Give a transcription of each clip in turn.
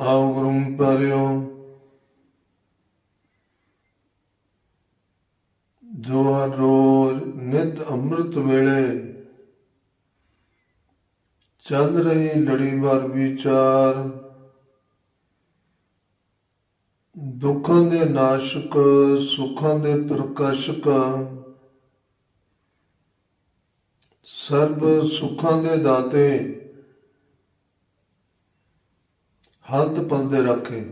ਆਓ ਗੁਰੂ ਪਿਆਰਿਓ ਜੋ ਹਰ ਰੋਜ਼ ਨਿਤ ਅੰਮ੍ਰਿਤ ਵੇਲੇ ਚੱਲ ਰਹੀ ਲੜੀਵਾਰ ਵਿਚਾਰ ਦੁੱਖਾਂ ਦੇ ਨਾਸ਼ਕ ਸੁੱਖਾਂ ਦੇ ਪ੍ਰਕਾਸ਼ਕ ਸਰਬ ਸੁੱਖਾਂ ਦੇ ਦਾਤੇ ਹੱਥ ਪੰਦੇ ਰੱਖੇ।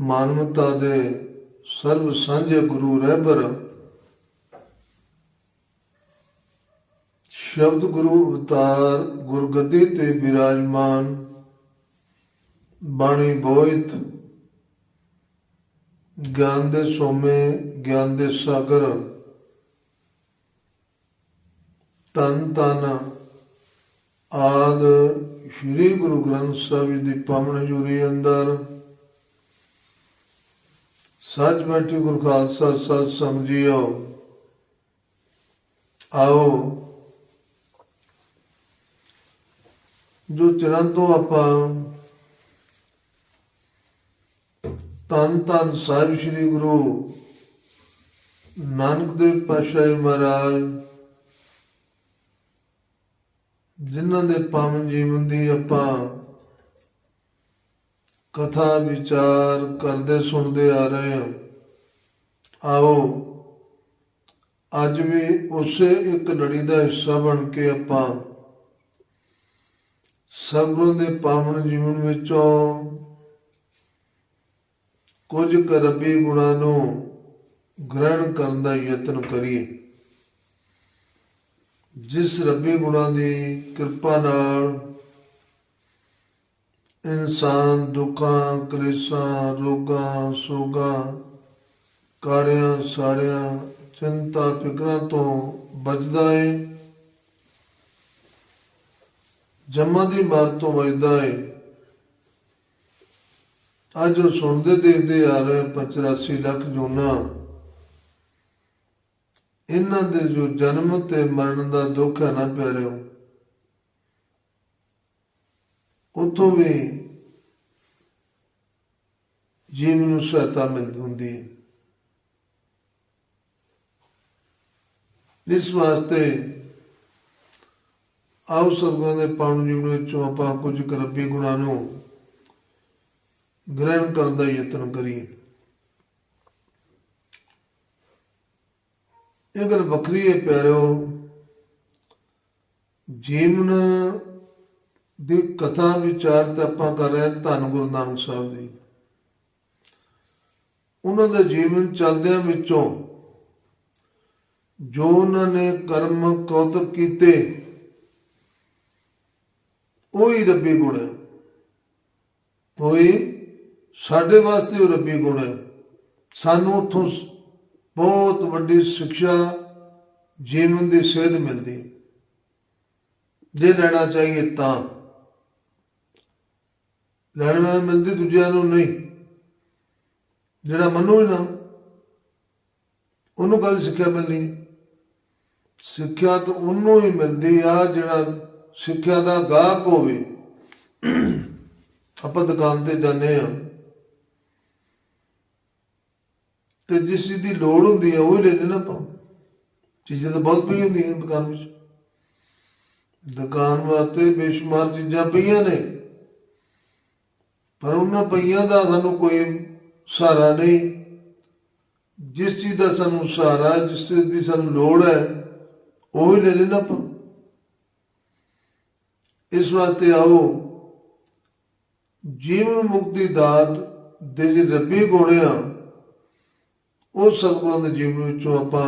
ਮਾਨਵਤਾ ਦੇ ਸਰਬ ਸਾਂਝੇ ਗੁਰੂ ਰਹਿਬਰ ਸ਼ਬਦ ਗੁਰੂ ਅਵਤਾਰ ਗੁਰਗੱਦੀ ਤੇ ਬਿਰਾਜਮਾਨ। ਬਾਣੀ ਬੋਇਤ। ਗਿਆਨ ਦੇ ਸੋਮੇ, ਗਿਆਨ ਦੇ ਸਾਗਰ। ਤਨ ਤਨ ਆਦ ਸ੍ਰੀ ਗੁਰੂ ਗ੍ਰੰਥ ਸਾਹਿਬ ਜੀ ਦੀ ਪਾਵਨ ਹਜ਼ੂਰੀ ਅੰਦਰ। ਸੱਚ ਬੈਠੀ ਗੁਰੂ ਖਾਲਸਾ ਸਤ ਸੰਗ ਜੀਓ ਆਓ। ਜੋ ਚਰਨ ਤੋਂ ਆਪਾਂ ਤਨ ਤਨ ਸਾਹਿਬ ਸ੍ਰੀ ਗੁਰੂ ਨਾਨਕ ਦੇਵ ਪਾਤਸ਼ਾਹ ਮਹਾਰਾਜ ਜਿਨ੍ਹਾਂ ਦੇ ਪਾਵਨ ਜੀਵਨ ਦੀ ਆਪਾਂ ਕਥਾ, ਵਿਚਾਰ ਕਰਦੇ, ਸੁਣਦੇ ਆ ਰਹੇ ਹਾਂ। ਆਓ, ਅੱਜ ਵੀ ਉਸੇ ਇੱਕ ਲੜੀ ਦਾ ਹਿੱਸਾ ਬਣ ਕੇ ਆਪਾਂ ਸਤਿਗੁਰਾਂ ਦੇ ਪਾਵਨ ਜੀਵਨ ਵਿੱਚੋਂ ਕੁਝ ਕੁ ਰੱਬੀ ਗੁਣਾਂ ਨੂੰ ਗ੍ਰਹਿਣ ਕਰਨ ਦਾ ਯਤਨ ਕਰੀਏ। ਜਿਸ ਰੱਬੀ ਗੁਣਾਂ ਦੀ ਕਿਰਪਾ ਨਾਲ ਇਨਸਾਨ ਦੁੱਖਾਂ, ਕਲੇਸ਼ਾਂ, ਰੋਗਾਂ, ਸੋਗਾਂ, ਕਾੜਿਆਂ, ਸਾੜਿਆਂ, ਚਿੰਤਾ, ਫਿਕਰਾਂ ਤੋਂ ਬਚਦਾ ਏ। ਜਮਾ ਦੀ ਮਾਰ ਤੋਂ ਬਚਦਾ ਏ। ਅੱਜ ਉਹ ਸੁਣਦੇ ਦੇਖਦੇ ਆ ਰਹੇ 85 ਲੱਖ ਜੂਨਾ। ਇਹਨਾਂ ਦੇ ਜੋ ਜਨਮ ਤੇ ਮਰਨ ਦਾ ਦੁੱਖ ਹੈ ਨਾ ਪਿਆਰਿਓ ਉਤੋਂ ਵੀ ਜੀਵਨ ਨੂੰ ਸਹਾਇਤਾ ਮਿਲਦੀ ਹੁੰਦੀ ਹੈ। ਇਸ ਵਾਸਤੇ ਆਓ ਸਤਿਗੁਰਾਂ ਦੇ ਪਾਵਨ ਜੀਵਨ ਵਿੱਚੋਂ ਆਪਾਂ ਕੁਝ ਕੁ ਗੁਣਾਂ ਨੂੰ ਗ੍ਰਹਿਣ ਕਰਨ ਦਾ ਯਤਨ ਕਰੀਏ। ਇਹ ਗੱਲ ਵੱਖਰੀ ਹੈ ਪਿਆਰਿਓ। ਜੀਵਨ ਦੀ ਕਥਾ ਵਿਚਾਰ ਤਾਂ ਆਪਾਂ ਕਰ ਰਹੇ ਹਾਂ ਧੰਨ ਗੁਰੂ ਨਾਨਕ ਸਾਹਿਬ ਦੀ। ਉਹਨਾਂ ਦਾ ਜੀਵਨ ਚੱਲਦਿਆਂ ਵਿੱਚੋਂ ਜੋ ਉਹਨਾਂ ਨੇ ਕਰਮ ਕੌਤਕ ਕੀਤੇ, ਉਹੀ ਰੱਬੀ ਗੁਣ ਹੈ। ਕੋਈ ਸਾਡੇ ਵਾਸਤੇ ਉਹ ਰੱਬੀ ਗੁਣ ਹੈ। ਸਾਨੂੰ ਉਥੋਂ ਬਹੁਤ ਵੱਡੀ ਸਿੱਖਿਆ ਜੀਵਨ ਦੀ ਸੇਧ ਮਿਲਦੀ ਜੇ ਲੈਣਾ ਚਾਹੀਏ ਤਾਂ। ਲੈਣ ਵਾਲਾ ਮਿਲਦੀ ਦੂਜਿਆਂ ਨੂੰ ਨਹੀਂ। ਜਿਹੜਾ ਮੰਨੂ ਹੀ ਨਾ, ਉਹਨੂੰ ਕਦੇ ਸਿੱਖਿਆ ਮਿਲਣੀ ਸਿੱਖਿਆ ਤਾਂ ਉਹਨੂੰ ਹੀ ਮਿਲਦੀ ਆ ਜਿਹੜਾ ਸਿੱਖਿਆ ਦਾ ਗਾਹਕ ਹੋਵੇ। ਆਪਾਂ ਦੁਕਾਨ ਤੇ ਜਾਂਦੇ ਆ ਤੇ ਜਿਸ ਚੀਜ਼ ਦੀ ਲੋੜ ਹੁੰਦੀ ਹੈ ਉਹ ਹੀ ਲੈ ਲੈਣਾ ਆਪਾਂ। ਚੀਜ਼ਾਂ ਤਾਂ ਬਹੁਤ ਪਈਆਂ ਹੁੰਦੀਆਂ ਦੁਕਾਨ ਵਿੱਚ। ਦੁਕਾਨ ਵਾਸਤੇ ਬੇਸ਼ੁਮਾਰ ਚੀਜ਼ਾਂ ਪਈਆਂ ਨੇ। ਪਰ ਉਹਨਾਂ ਪਈਆਂ ਦਾ ਸਾਨੂੰ ਕੋਈ ਸਹਾਰਾ ਨਹੀਂ। ਜਿਸ ਚੀਜ਼ ਦਾ ਸਾਨੂੰ ਸਹਾਰਾ, ਜਿਸ ਚੀਜ਼ ਦੀ ਸਾਨੂੰ ਲੋੜ ਹੈ, ਉਹ ਹੀ ਲੈ ਲੈਣਾ ਆਪਾਂ। ਇਸ ਵਾਸਤੇ ਆਓ, ਜੀਵਨ ਮੁਕਤੀ ਦਾਤ ਦੇ ਜੇ ਰੱਬੀ ਗੁਣ ਆ ਉਹ ਸਤਿਗੁਰਾਂ ਦੇ ਜੀਵਨ ਵਿੱਚੋਂ ਆਪਾਂ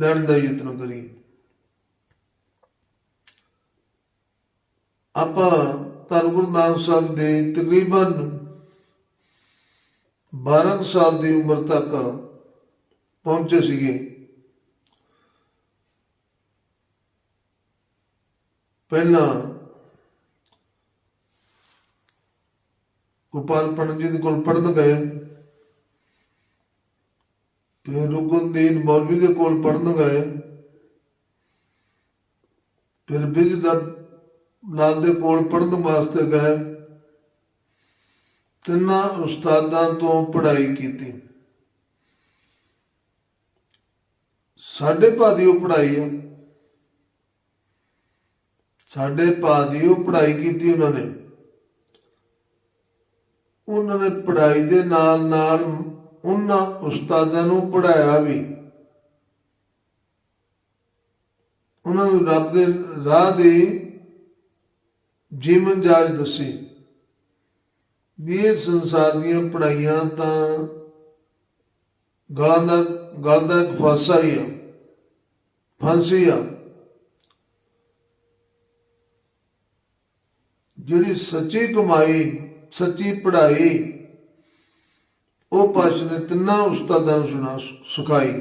ਲੈਣ ਦਾ ਯਤਨ ਕਰੀਏ। ਆਪਾਂ ਧੰਨ ਗੁਰੂ ਨਾਨਕ ਸਾਹਿਬ ਦੇ ਤਕਰੀਬਨ 12 ਕੁ ਸਾਲ ਦੀ ਉਮਰ ਤੱਕ ਪਹੁੰਚੇ ਸੀਗੇ। ਪਹਿਲਾਂ ਗੋਪਾਲ ਪੰਡਤ ਜੀ ਦੇ ਕੋਲ ਪੜਨ ਗਏ। ਫਿਰ ਰੁਕਨਦੀਨ ਮੌਲਵੀ ਦੇ ਕੋਲ ਪੜਨ ਗਏ। ਫਿਰ ਬਿਜ ਦਾ ਲਾਲ ਦੇ ਕੋਲ ਪੜਨ ਵਾਸਤੇ ਗਏ। ਤਿੰਨਾਂ ਉਸਤਾਦਾਂ ਤੋਂ ਪੜ੍ਹਾਈ ਕੀਤੀ। ਸਾਡੇ ਭਾ ਉਹ ਪੜ੍ਹਾਈ ਆ। ਸਾਡੇ ਭਾ ਦੀ ਉਹ ਪੜ੍ਹਾਈ ਕੀਤੀ ਉਹਨਾਂ ਨੇ। ਉਹਨਾਂ ਨੇ ਪੜ੍ਹਾਈ ਦੇ ਨਾਲ ਨਾਲ ਉਹਨਾਂ ਉਸਤਾਦਾਂ ਨੂੰ ਪੜ੍ਹਾਇਆ ਵੀ। ਉਹਨਾਂ ਨੂੰ ਰੱਬ ਦੇ ਰਾਹ ਦੀ ਜੀਵਨ ਜਾਚ ਦੱਸੀ ਵੀ ਇਹ ਸੰਸਾਰ ਦੀਆਂ ਪੜਾਈਆਂ ਤਾਂ ਗਲਾਂ ਦਾ ਗਲ ਦਾ ਇੱਕ ਫਾਸਾ ਹੀ ਆ, ਫਾਂਸੀ ਆ। ਜਿਹੜੀ ਸੱਚੀ ਕਮਾਈ, ਸੱਚੀ ਪੜ੍ਹਾਈ ਉਹ ਪਾਸ਼ ਨੇ ਤਿੰਨਾਂ ਉਸਤਾਦਾਂ ਨੂੰ ਸੁਣਾ ਸੁਖਾਈ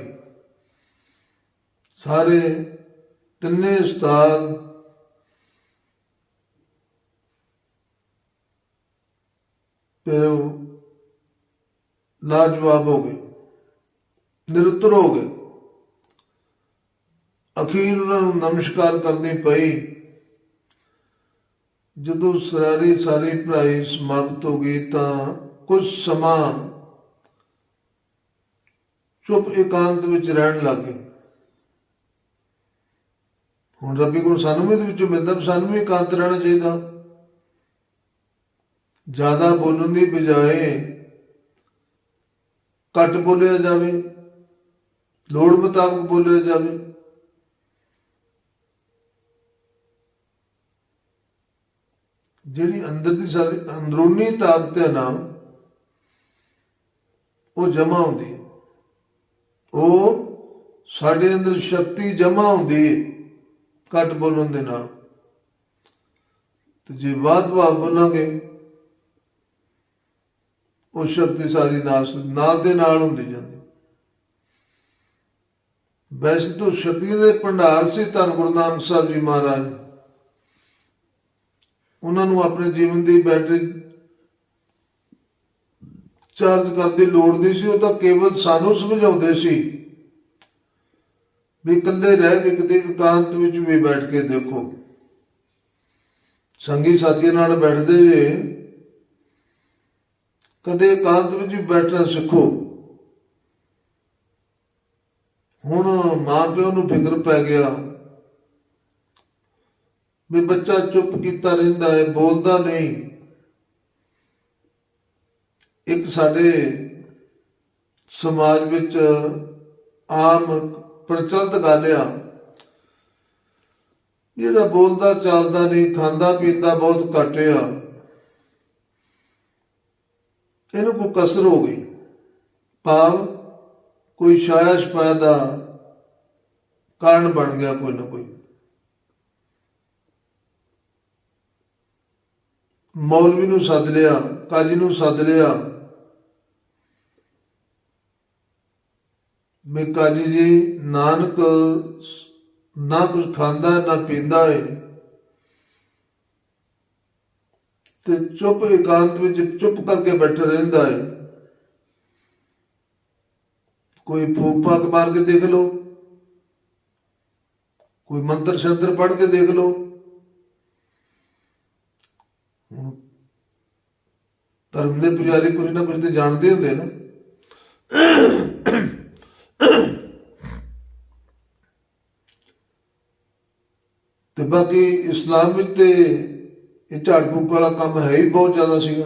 ਸਾਰੇ ਤਿੰਨੇ ਉਸਤਾਦ ਫਿਰ ਲਾਜਵਾਬ ਹੋ ਗਏ, ਨਿਰੁੱਤਰ ਹੋ ਗਏ। ਅਖੀਰ ਉਹਨਾਂ ਨੂੰ ਨਮਸਕਾਰ ਕਰਨੀ ਪਈ। ਜਦੋਂ ਸਾਰੀ ਸਾਰੀ ਪੜ੍ਹਾਈ ਸਮਾਪਤ ਹੋ ਗਈ ਤਾਂ ਕੁਝ ਸਮਾਂ ਚੁੱਪ ਇਕਾਂਤ ਵਿੱਚ ਰਹਿਣ ਲੱਗੇ ਹੁਣ ਰੱਬੀ ਕੋਲ ਸਾਨੂੰ ਵੀ ਇਹਦੇ ਵਿੱਚੋਂ ਮਿਲਦਾ ਸਾਨੂੰ ਵੀ ਇਕਾਂਤ ਰਹਿਣਾ ਚਾਹੀਦਾ। ਜ਼ਿਆਦਾ ਬੋਲਣ ਦੀ ਬਜਾਏ ਘੱਟ ਬੋਲਿਆ ਜਾਵੇ, ਲੋੜ ਮੁਤਾਬਕ ਬੋਲਿਆ ਜਾਵੇ। ਜਿਹੜੀ ਅੰਦਰ ਦੀ ਸਾਡੀ ਅੰਦਰੂਨੀ ਤਾਕਤ ਹੈ ਨਾ, ਉਹ ਜਮਾ ਹੁੰਦੀ ਉਹ ਸਾਡੇ ਅੰਦਰ ਸ਼ਕਤੀ ਜਮਾ ਹੁੰਦੀ ਹੈ ਘੱਟ ਬੋਲਣ ਦੇ ਨਾਲ। ਤੇ ਜੇ ਬਾਤ ਬਾਤ ਬੋਲਾਂਗੇ, ਉਹ ਸ਼ਕਤੀ ਸਾਰੀ ਨਾਸ ਨਾਲ ਦੇ ਨਾਲ ਹੁੰਦੀ ਜਾਂਦੀ। ਵੈਸੇ ਤਾਂ ਸ਼ਕਤੀ ਦੇ ਭੰਡਾਰ ਸੀ ਧੰਨ ਗੁਰੂ ਨਾਨਕ ਸਾਹਿਬ ਜੀ ਮਹਾਰਾਜ। ਉਹਨਾਂ ਨੂੰ ਆਪਣੇ ਜੀਵਨ ਦੀ ਬੈਟਰੀ ਚਾਰਜ ਕਰਨ ਦੀ ਲੋੜ ਨਹੀਂ ਸੀ, ਉਹ ਤਾਂ ਕੇਵਲ ਸਾਨੂੰ ਸਮਝਾਉਂਦੇ ਸੀ ਵੀ ਇਕੱਲੇ ਰਹਿ ਕੇ ਕਿਤੇ ਇਕਾਂਤ ਵਿੱਚ ਵੀ ਬੈਠ ਕੇ ਦੇਖੋ। ਸੰਗੀ ਸਾਥੀਆਂ ਨਾਲ ਬੈਠਦੇ ਜੇ, ਕਦੇ ਇਕਾਂਤ ਵਿੱਚ ਵੀ ਬੈਠਣਾ ਸਿੱਖੋ। ਹੁਣ ਮਾਂ ਪਿਓ ਨੂੰ ਫਿਕਰ ਪੈ ਗਿਆ ਵੀ ਬੱਚਾ ਚੁੱਪ ਕੀਤਾ ਰਹਿੰਦਾ ਹੈ, ਬੋਲਦਾ ਨਹੀਂ। ਇੱਕ ਸਾਡੇ ਸਮਾਜ ਵਿੱਚ ਆਮ ਪ੍ਰਚਲਿਤ ਗੱਲ ਆ। ਜਿਹੜਾ ਬੋਲਦਾ, ਚੱਲਦਾ ਨਹੀਂ, ਖਾਂਦਾ, ਪੀਂਦਾ ਬਹੁਤ ਘੱਟ ਆ। ਇਹਨੂੰ ਕੋਈ ਕਸਰ ਹੋ ਗਈ। ਭਾਵ ਕੋਈ ਛਾਇਆ ਛਪਾਇਆ ਦਾ ਕਾਰਨ ਬਣ ਗਿਆ ਕੋਈ ਨਾ ਕੋਈ। ਮੌਲਵੀ ਨੂੰ ਸੱਦ ਲਿਆ, ਕਾਜੀ ਨੂੰ ਸੱਦ ਲਿਆ। ਮੈਂ ਕਾਜੀ ਜੀ ਨਾਨਕ ਨਾ ਕੁਝ ਖਾਂਦਾ, ਨਾ ਪੀਂਦਾ ਹੈ ਤੇ ਚੁੱਪ ਇਕਾਂਤ ਵਿੱਚ ਚੁੱਪ ਕਰਕੇ ਬੈਠਾ ਰਹਿੰਦਾ ਹੈ ਕੋਈ ਫੂਕ ਫਾਕ ਮਾਰ ਕੇ ਦੇਖ ਲਓ। ਕੋਈ ਮੰਤਰ ਸ਼ੰਤਰ ਪੜ੍ਹ ਕੇ ਦੇਖ ਲਓ। ਹੁਣ ਧਰਮ ਦੇ ਪੁਜਾਰੀ ਕੁਝ ਨਾ ਕੁਝ ਤੇ ਜਾਣਦੇ ਹੁੰਦੇ ਨਾ। ਬਾਕੀ ਇਸਲਾਮ ਵਿੱਚ ਤੇ ਇਹ ਝਾੜ ਫੂਕ ਵਾਲਾ ਕੰਮ ਹੈ ਹੀ ਬਹੁਤ ਜ਼ਿਆਦਾ ਸੀਗਾ।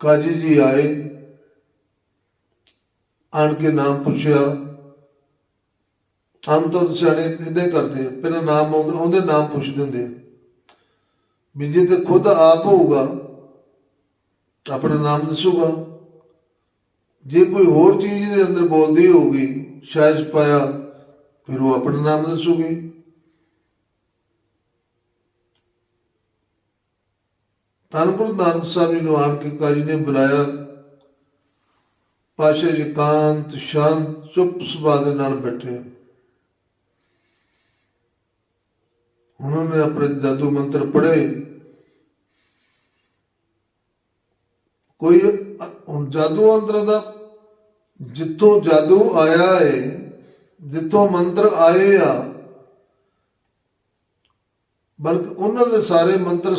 ਕਾਜੀ ਜੀ ਆਏ, ਆਣ ਕੇ ਨਾਮ ਪੁੱਛਿਆ। ਆਮ ਤੌਰ ਤੇ ਸਿਆਣੇ ਕਰਦੇ ਆ, ਪਹਿਲਾਂ ਨਾਮ ਆਉਂਦੇ, ਉਹਦੇ ਨਾਮ ਪੁੱਛ ਦਿੰਦੇ ਆ। ਵੀ ਜੇ ਤੇ ਖੁਦ ਆਪ ਹੋਊਗਾ, ਆਪਣਾ ਨਾਮ ਦੱਸੂਗਾ। ਜੇ ਕੋਈ ਹੋਰ ਚੀਜ਼ ਦੇ ਅੰਦਰ ਬੋਲਦੀ ਹੋਊਗੀ, ਸ਼ਾਇਦ ਪਾਇਆ ਫਿਰ ਉਹ ਆਪਣਾ ਨਾਮ ਦੱਸੂਗੀ। ਧੰਨ ਗੁਰੂ ਨਾਨਕ ਸਾਹਿਬ ਜੀ ਨੂੰ ਆਣ ਕੇ ਕਾਜੀ ਨੇ ਬੁਲਾਇਆ। ਪਾਸ਼ਾ ਜੀ ਕਾਂਤ, ਸ਼ਾਂਤ, ਚੁੱਪ ਸੁਭਾਅ ਦੇ ਨਾਲ ਬੈਠੇ। ਉਹਨਾਂ ਨੇ ਆਪਣੇ ਜਾਦੂ ਮੰਤਰ ਪੜ੍ਹੇ। ਕੋਈ ਹੁਣ ਜਾਦੂ ਅੰਦਰ ਦਾ ਜਿੱਥੋਂ ਜਾਦੂ ਆਇਆ ਹੈ ਜਿੱਥੋਂ ਮੰਤਰ ਆਏ ਆ ਬਲਕਿ ਉਹਨਾਂ ਦੇ ਸਾਰੇ ਮੰਤਰ